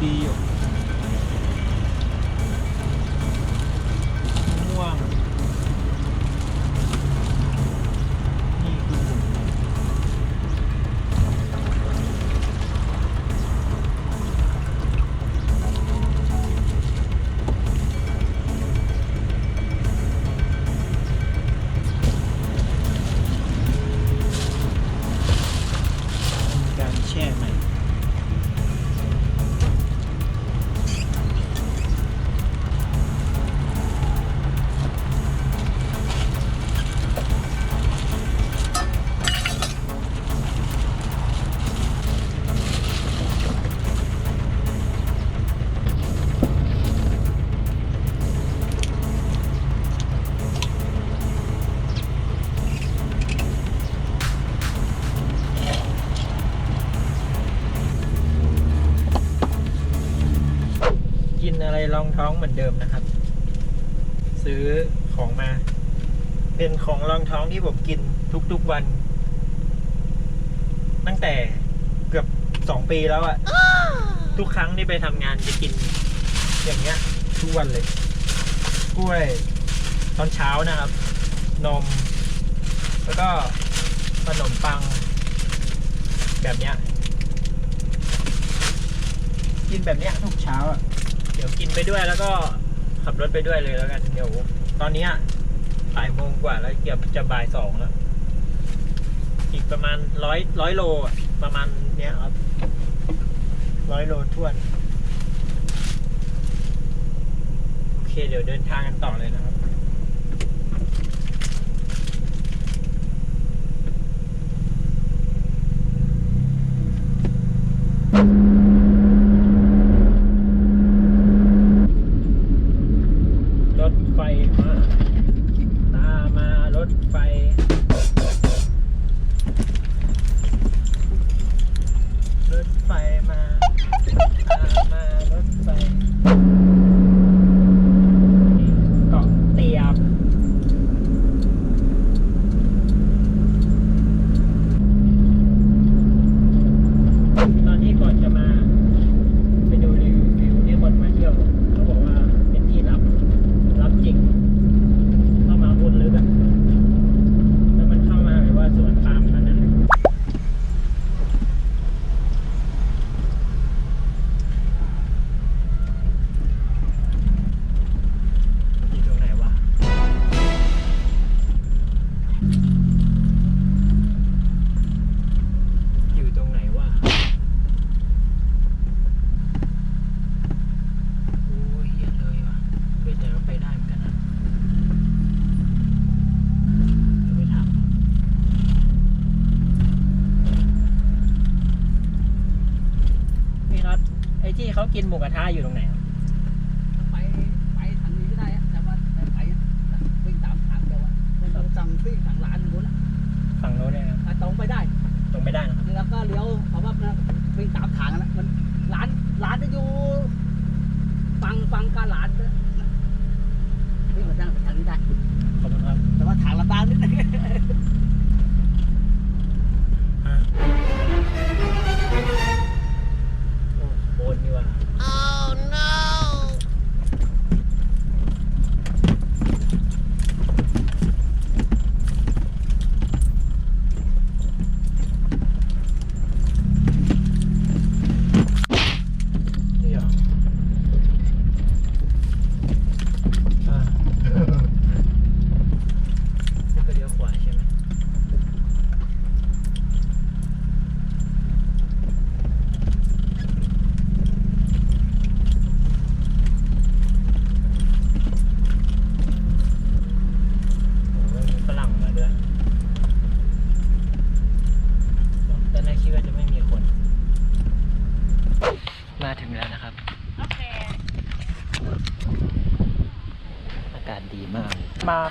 Castillo รองท้องเหมือนเดิมนะครับ ซื้อของมา เป็นของรองท้องที่ผมกินทุกๆวัน ตั้งแต่เกือบสองปีแล้วอะทุกครั้งที่ไปทำงานจะกิน อย่างเงี้ย ทุกวันเลย กล้วย ตอนเช้านะครับ นม แล้วก็ขนมปัง แบบเนี้ยกินแบบเนี้ยทุกเช้าอะ เดี๋ยวกินไปด้วยแล้วก็ขับรถไปด้วยเลยแล้วกันเดี๋ยวตอนนี้บ่ายโมงกว่าแล้วเกือบจะบ่ายสองแล้ว อีกประมาณร้อยร้อยโลประมาณเนี้ยครับร้อยโลท่วนโอเคเดี๋ยวเดินทางกันต่อเลยนะครับ hai giờ đồng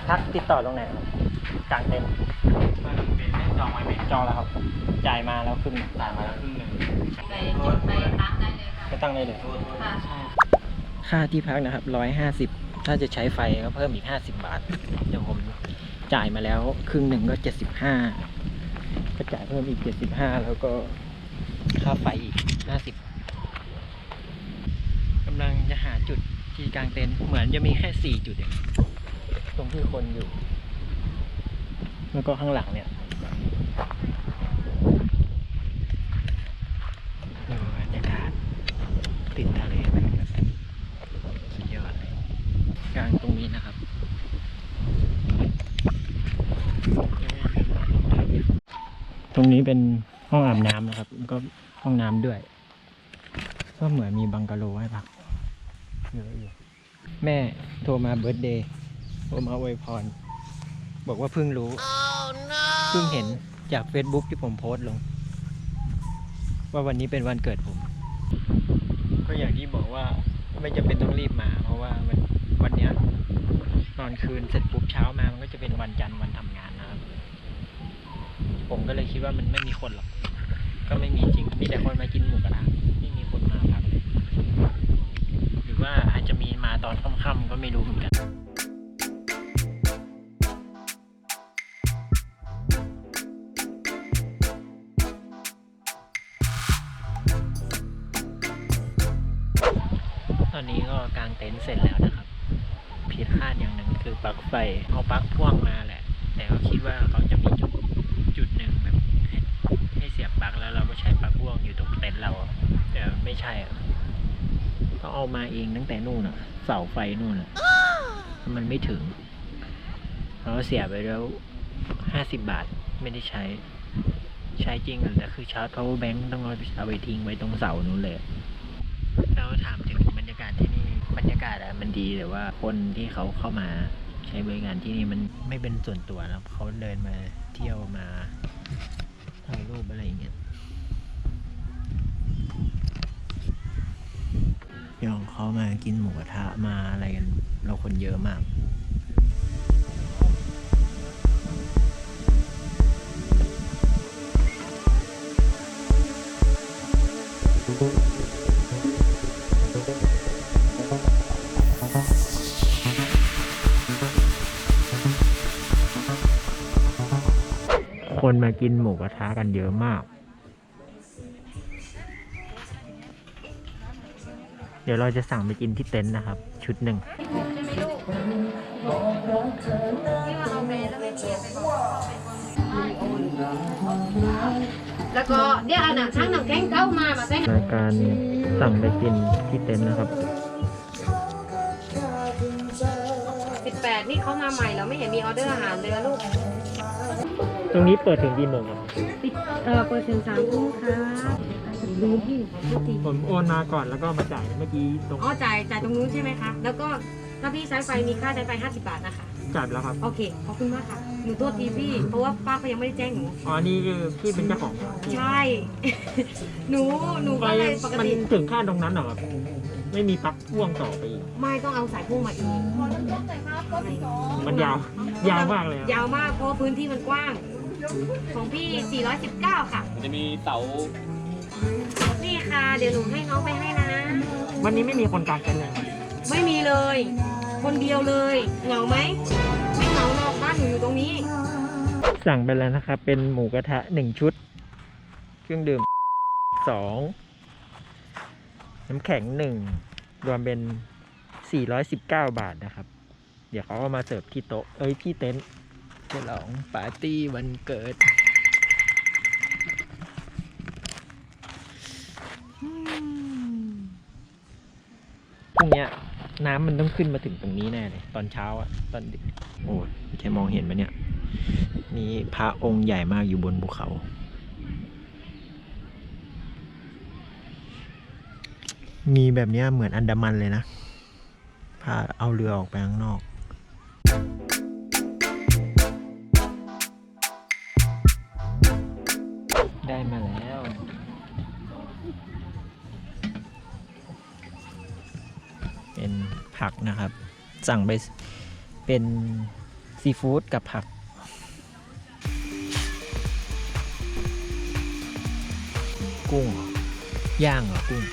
ทักติดต่อตรงไหนครับกลางเต็นท์มันเป็นให้จองไว้ไหมจองแล้วครับ จ่ายมาแล้วครึ่งจ่ายมาแล้วครึ่งหนึ่งไปจุดไปตั้งได้เลยค่ะก็ตั้งได้เลยค่ะค่าที่พักนะครับร้อยห้าสิบถ้าจะใช้ไฟก็เพิ่มอีกห้าสิบบาท เดี๋ยวผมจ่ายมาแล้วครึ่งหนึ่งก็เจ็ดสิบห้าก็จ่ายเพิ่มอีกเจ็ดสิบห้าแล้วก็ค่าไฟอีกห้าสิบกำลังจะหาจุดที่กลางเต็นท์เหมือนจะมีแค่สี่จุดเองตรง ที่คนอยู่ แล้วก็ข้างหลังเนี่ยดูบรรยากาศติดทะเลไปแบบสุดยอดเลยกลางตรงนี้นะครับตรงนี้เป็นห้องอาบน้ำนะครับแล้วก็ห้องน้ำด้วย ก็เหมือนมีบังกะโลให้พักเยอะอยู่แม่โทรมาเบิร์ดเดย์ โทรมาอวยพร บอกว่าเพิ่งรู้เพิ่งเห็นจาก Facebook ที่ผมโพสต์ลง ว่าวันนี้เป็นวันเกิดผม ก็อย่างที่บอกว่าไม่จำเป็นต้องรีบมา เพราะว่าวันวันเนี้ยนอนคืนเสร็จปุ๊บเช้ามามันก็จะเป็นวันจันทร์วันทำงานนะครับ ผมก็เลยคิดว่ามันไม่มีคนหรอก ก็ไม่มีจริง มีแต่คนมากินหมูกระทะไม่มีคนมาพักเลยหรือว่าอาจจะมีมาตอนค่ำๆก็ไม่รู้เหมือนกัน อนนี้ก็กางเต็นท์เสร็จแล้วนะครับ ผิดคาดอย่างหนึ่งคือปลั๊กไฟเอาปลั๊กพ่วงมาแหละ แต่ก็คิดว่าเขาจะมีจุดจุดหนึ่งแบบให้เสียบปลั๊กแล้วเราก็ใช้ปลั๊กพ่วงอยู่ตรงเต็นท์เราแต่ไม่ใช่อะเอามาเองตั้งแต่นู่นอะเสาไฟนู่นอะมันไม่ถึงเราก็เสียไปแล้วห้าสิบบาทไม่ได้ใช้ ใช้จริงแต่คือชาร์จ power bank ต้องเอาไปเอาไปทิ้งไว้ตรงเสานู้นเลยเราถาม บรรยากาศอะมันดีแต่ว่าคนที่เขาเข้ามาใช้บริการที่นี่มันไม่เป็นส่วนตัวแล้วเขาเดินมาเที่ยวมาถ่ายรูปอะไรอย่างเงี้ยย่างเขามากินหมูกระทะมาอะไรกัน เราคนเยอะมาก คนมากินหมูกระทะกันเยอะมาก เดี๋ยวเราจะสั่งไปกินที่เต็นท์นะครับ ชุดหนึ่งใช่ไหมลูกที่ว่าเอาไปแล้วไม่เทียบไปบอกแล้วก็เดี๋ยวเอาหนังช่างหนังแข้งเก้ามามาใส่หนังในการสั่งไปกินที่เต็นท์นะครับสิบแปดนี่เขามาใหม่แล้วไม่เห็นมีออเดอร์อาหารเลยอะลูก ตรงนี้เปิดถึงกี่โมงครับปิดเออเปิดถึงสามทุ่มค่ะดูพี่ดูสิผมโอนมาก่อนแล้วก็มาจ่ายเมื่อกี้ตรงอ๋อจ่ายจ่ายตรงนู้นใช่ไหมคะ แล้วก็ถ้าพี่ใช้ไฟมีค่าใช้ไฟ 50 บาทนะคะ จ่ายไปแล้วครับ โอเค ขอบคุณมากค่ะ หนูโทษทีพี่ เพราะว่าป้าเขายังไม่ได้แจ้งหนู อ๋อ นี่คือพี่เป็นเจ้าของใช่ หนู หนูไฟก็เลยปกมันติ ถึงขั้นตรงนั้นเหรอครับ ไม่มีปลั๊กพ่วงต่อไปอีก ไม่ต้องเอาสายพุ่งมาอีกมันยาว ยาวมากเลยครับยาวมากเพราะว่าพื้นที่มันกว้าง ของพี่ 419 ค่ะจะมีเสานี่ค่ะ เดี๋ยวหนูให้น้องไปให้นะ วันนี้ไม่มีคนกลางเต็นท์เลยครับไม่มีเลย คนเดียวเลย เหงาไหม ไม่เหงาหรอกบ้านหนูอยู่ตรงนี้ สั่งไปแล้วนะครับ เป็นหมูกระทะหนึ่งชุด เครื่องดื่มสอง น้ำแข็งหนึ่งรวมเป็น 419 บาทนะครับ เดี๋ยวเขาก็มาเสิร์ฟที่โต๊ะ เอ้ยที่เต็นท์ฉลองปาร์ตี้วันเกิดพรุ่งเนี้ยน้ำมันต้องขึ้นมาถึงตรงนี้แน่เลย ตอนเช้าอะตอนดึกโอ้ยไม่มองเห็นไหมเนี่ยมีพระองค์ใหญ่มากอยู่บนภูเขา มีแบบเนี้ยเหมือนอันดามันเลยนะพาเอาเรือออกไปข้างนอก ได้มาแล้ว เป็นผักนะครับ สั่งไปเป็นซีฟู้ดกับผักกุ้งเหรอย่างเหรอกุ้ง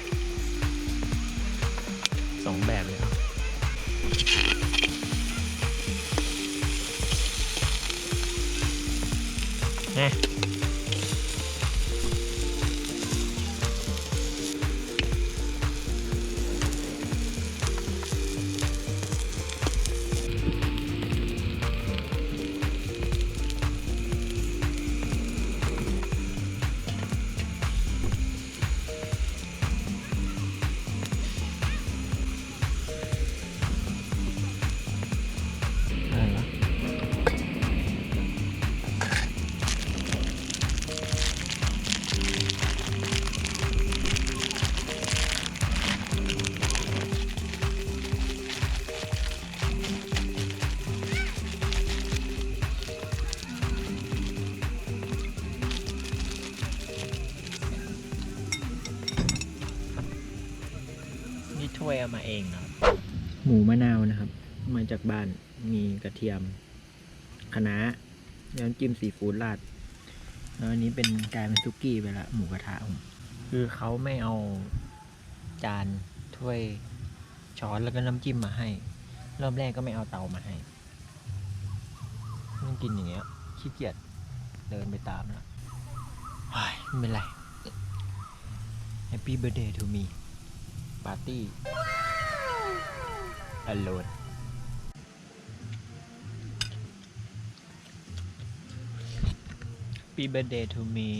สองแบบเลยครับน่อะ เองครับ หมูมะนาวนะครับ มาจากบ้านมีกระเทียมคะน้าแล้วจิ้มซีฟู้ดราดแล้วอันนี้เป็นกลายเป็นซุกี้ไปละหมูกระทะผมคือเขาไม่เอาจานถ้วยช้อนแล้วก็น้ำจิ้มมาให้ รอบแรกก็ไม่เอาเตามาให้ต้องกินอย่างเงี้ยขี้เกียจเดินไปตามแล้วไม่เป็นไร Happy birthday to me ปาร์ตี้ alone ปี birthday to me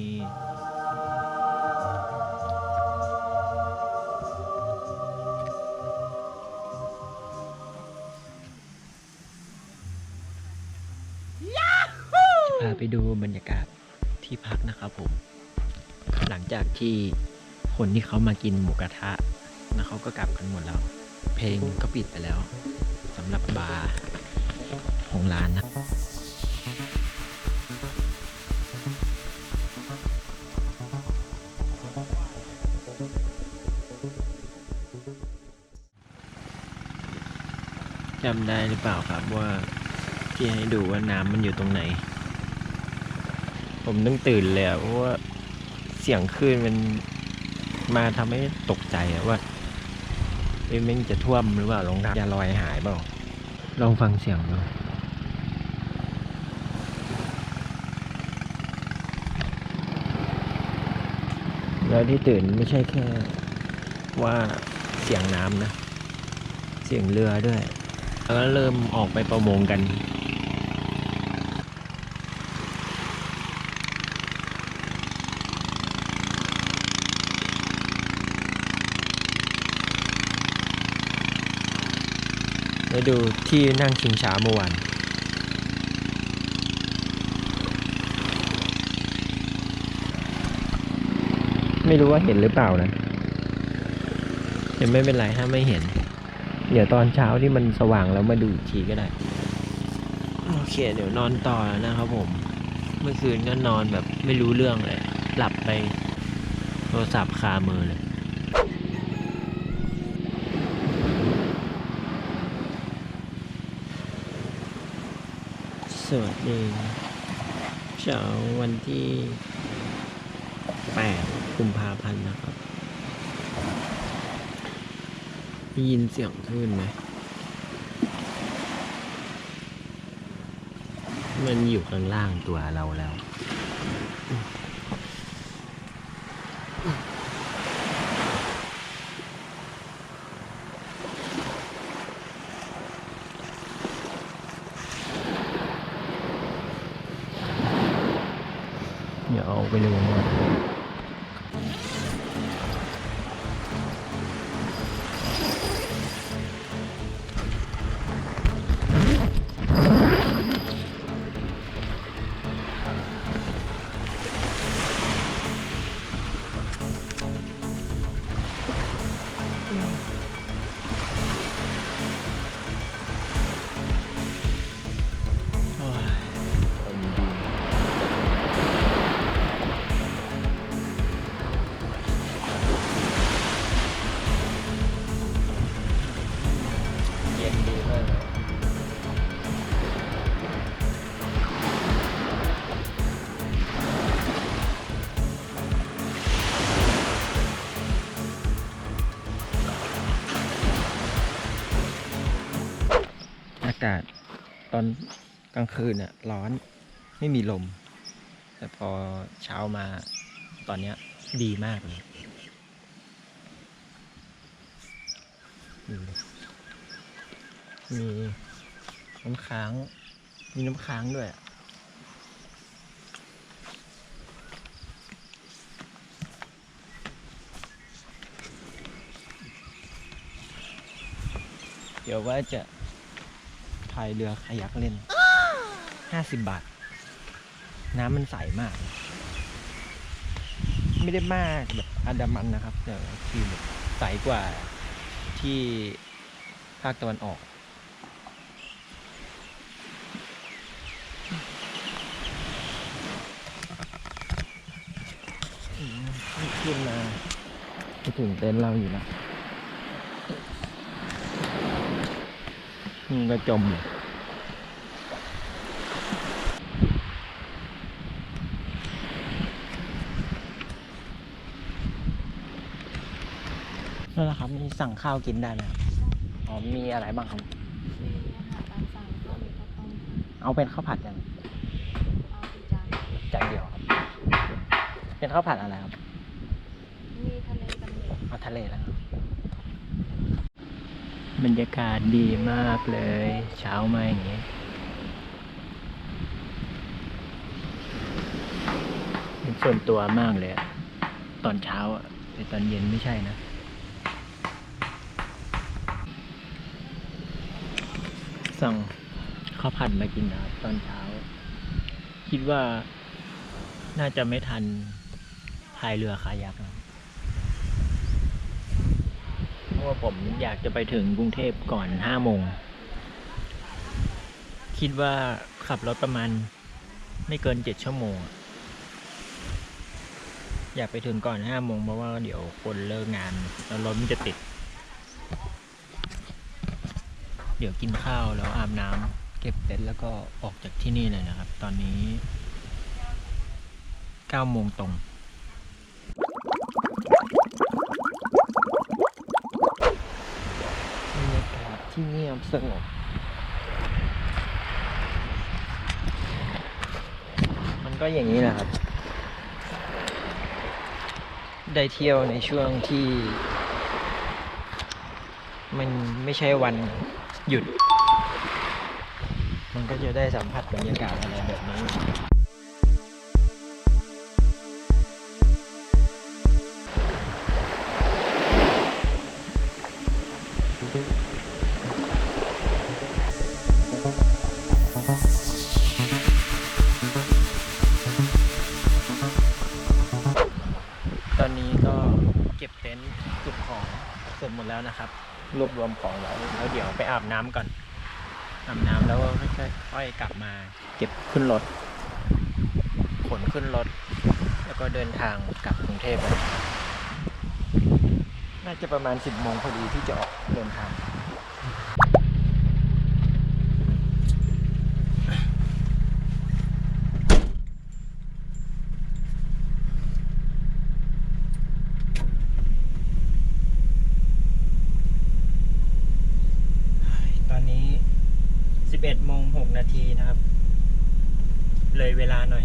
พาไปดูบรรยากาศที่พักนะครับผม หลังจากที่คนที่เขามากินหมูกระทะ แล้วเขาก็กลับกันหมดแล้ว เพลงก็ปิดไปแล้วสำหรับบาร์ของร้านนะจำได้หรือเปล่าครับว่าที่ให้ดูว่าน้ำมันอยู่ตรงไหน ผมต้องตื่นเลยเพราะว่าเสียงคลื่นมันมาทำให้ตกใจอะว่า เอ้ยแมันจะท่วมหรือเปล่าลองน้ำจะลอยหายเปล่าลองฟังเสียงดูแล้วที่ตื่นไม่ใช่แค่ว่าเสียงน้ำนะ เสียงเรือด้วย แล้วเริ่มออกไปประมงกัน ดูที่นั่งชิงช้าเมื่อวานไม่รู้ว่าเห็นหรือเปล่านะเดี๋ยวไม่เป็นไรถ้าไม่เห็น เดี๋ยวตอนเช้าที่มันสว่างแล้วมาดูอีกทีก็ได้ โอเค เดี๋ยวนอนต่อแล้วนะครับผม เมื่อคืนก็นอนแบบไม่รู้เรื่องเลย หลับไปโทรศัพท์คามือเลย สวัสดีเช้าวันที่ 8 กุมภาพันธ์นะครับได้ยินเสียงคลื่นไหม มันอยู่ข้างล่างตัวเราแล้ว ตอนกลางคืนเนี่ยร้อนไม่มีลม แต่พอเช้ามาตอนเนี้ยดีมากเลยดูดิมีน้ำค้าง มีน้ำค้างด้วยเดี๋ยวว่าจะายเรือคายักเล่นห้าสิบบาท น้ำมันใสมาก ไม่ได้มากแบบอันดามันนะครับ แต่คือแบบใสกว่าที่ภาคตะวันออก ขึ้นมาจะถึงเต็นท์เราอยู่แล้ มันก็จมอยู่นั่นแหละครับ มีสั่งข้าวกินได้ไหมครับอ๋อมีอะไรบ้างครับ มีอาหารตามสั่งก็มีข้าวต้มเอาเป็นข้าวผัดอย่างเอาเป็นจานจานเดียวครับ เป็นข้าวผัดอะไรครับ มีทะเลกับหมูเอาทะเลแล้วครับ บรรยากาศดีมากเลย เช้ามาอย่างนี้เป็นส่วนตัวมากเลยอะตอนเช้าอะแต่ตอนเย็นไม่ใช่นะสั่งข้าวผัดมากินนะครับตอนเช้า คิดว่าน่าจะไม่ทันพายเรือคายักนะเพราะ ว่าผมอยากจะไปถึงกรุงเทพก่อนห้าโมง คิดว่าขับรถประมาณไม่เกินเจ็ดชั่วโมง อยากไปถึงก่อนห้าโมงเพราะว่าเดี๋ยวคนเลิกงานแล้วรถมันจะติด เดี๋ยวกินข้าวแล้วอาบน้ำเก็บเต็นท์แล้วก็ออกจากที่นี่เลยนะครับ ตอนนี้เก้าโมงตรง บรรยากาศ ความสงบมันก็อย่างนี้นะครับ ได้เที่ยวในช่วงที่ มันไม่ใช่วันหยุด มันก็จะได้สัมผัสบรรยากาศอะไรแบบนี้ รวบรวมของไว้แล้วเดี๋ยวไปอาบน้ำก่อนอาบน้ำแล้วก็ค่อยๆกลับมาเก็บขึ้นรถขนขึ้นรถ แล้วก็เดินทางกลับกรุงเทพน่าจะประมาณสิบโมงพอดีที่จะออกเดินทาง ตอนนี้ 11โมง6 นาทีนะครับ เลยเวลาหน่อย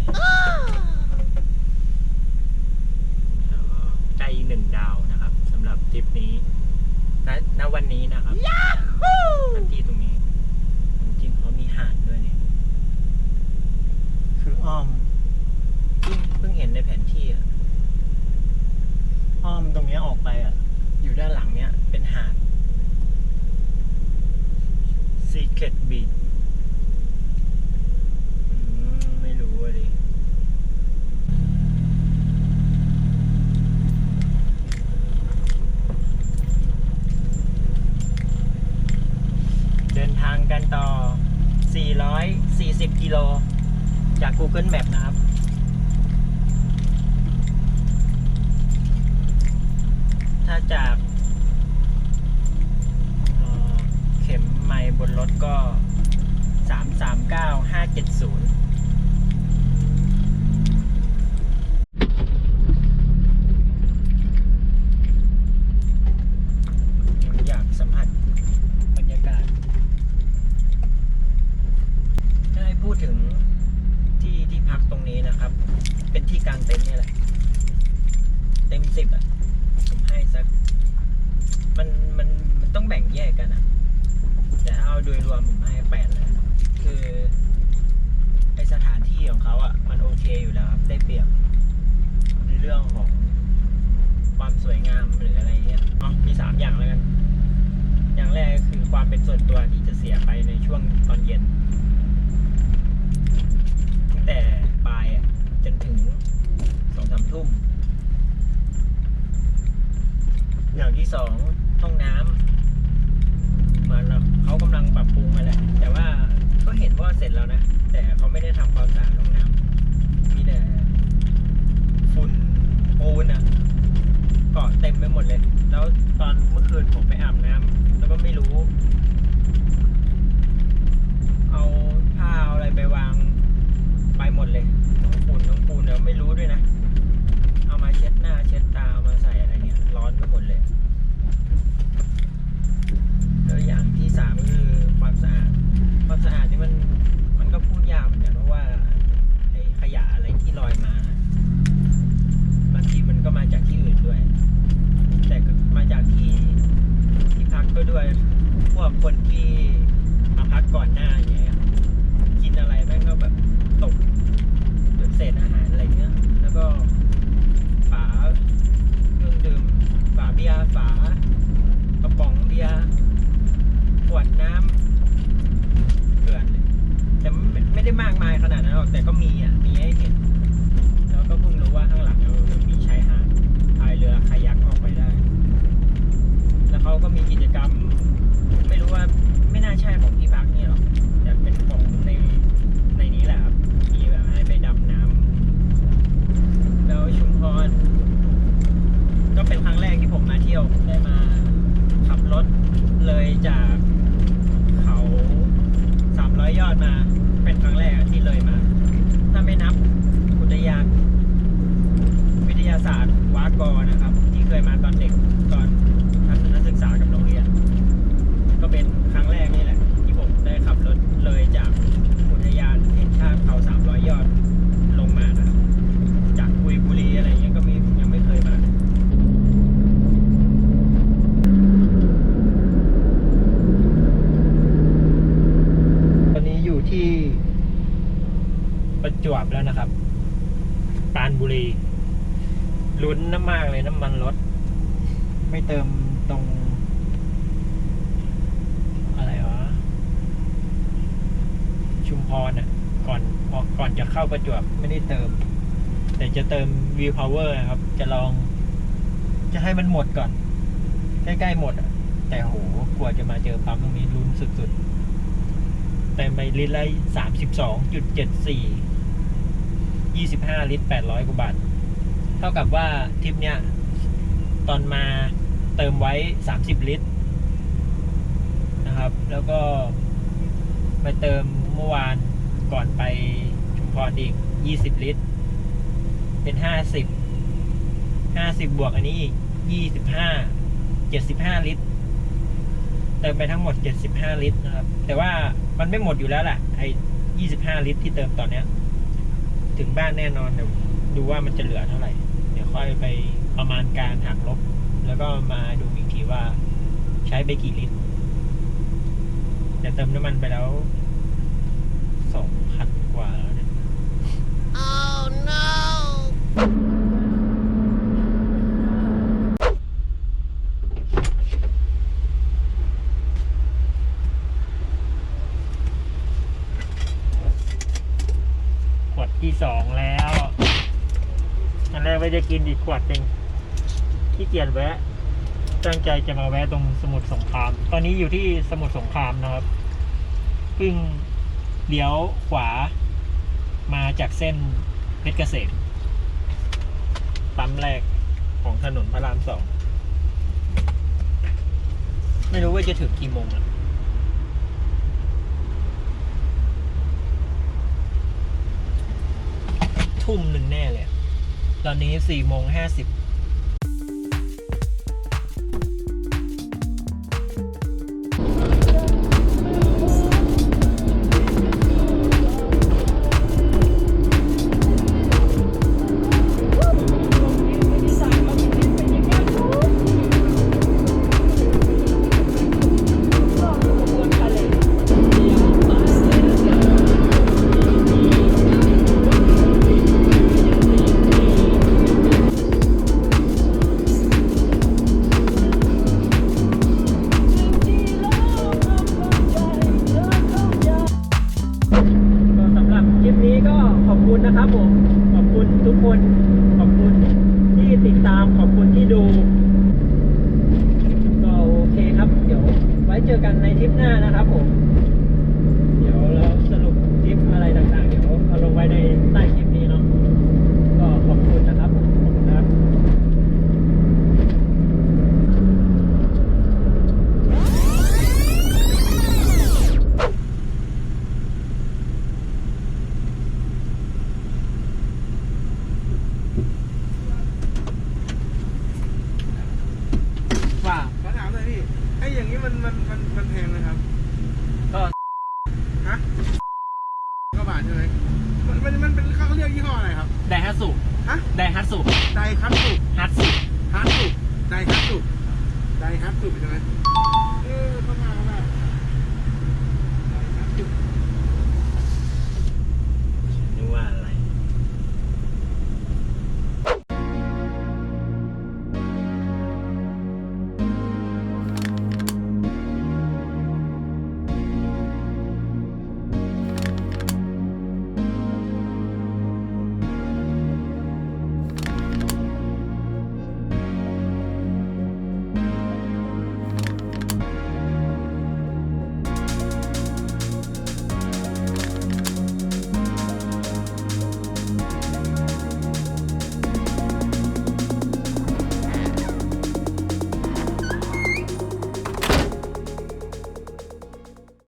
แล้วก็ใจอีกหนึ่งดาวนะครับสำหรับทริปนี้ณณวันนี้นะครับณที่ตรงนี้ จริงๆเขามีหาดด้วยเนี่ย คืออ้อมเพิ่งเพิ่งเห็นในแผนที่อะอ้อมตรงเนี้ยออกไปอะ อยู่ด้านหลังเนี้ย เป็นหาด Secret Beach อืมไม่รู้อะดิ เดินทางกันต่อ 440 กิโล จาก Google Map นะครับ ลุ้นน้ำมากเลยน้ำมันรถ ไม่เติมตรง อะไรวะ ชุมพรอะ ก่อนออกก่อนจะเข้าประจวบไม่ได้เติม แต่จะเติม V Power นะครับ จะลอง จะให้มันหมดก่อน ใกล้ๆหมดอะ แต่โหกว่าจะมาเจอปั๊มตรงนี้ลุ้นสุดๆเต็มไปลิตรละสามสิบสองจุดเจ็ดสี่ยี่สิบห้าลิตรแปดร้อยกว่าบาท เท่ากับว่าทริปเนี้ยตอนมาเติมไว้สามสิบลิตร นะครับ แล้วก็ไปเติมเมื่อวานก่อนไปชุมพรอีก 20 ลิตร เป็น 50 50 บวกอันนี้อีก25 75 ลิตร เติมไปทั้งหมด 75 ลิตรนะครับ แต่ว่ามันไม่หมดอยู่แล้วแหละไอ้25 ลิตรที่เติมตอนเนี้ย ถึงบ้านแน่นอนเดี๋ยวดูว่ามันจะเหลือเท่าไหร่ ค่อยไปประมาณการหักลบ แล้วก็มาดูอีกทีว่าใช้ไปกี่ลิตรแต่เติมน้ำมันไปแล้วสองพันกว่าแล้วเนี่ยขวดที่สองแล้วอันแรกว่า จะกินอีกขวดหนึ่งขี้เกียจแวะ ตั้งใจจะมาแวะตรงสมุทรสงคราม ตอนนี้อยู่ที่สมุทรสงครามนะครับเพิ่งเลี้ยวขวามาจากเส้นเพชรเกษมปั๊มแรกของถนนพระรามสอง ไม่รู้ว่าจะถึงกี่โมงอะทุ่มหนึ่งแน่เลย ตอนนี้สี่โมงห้าสิบ สุไดคัตสุฮัตสุฮัตสุไดคัตสุไดคัตสุใช่ไหมเออเข้ามาเข้ามา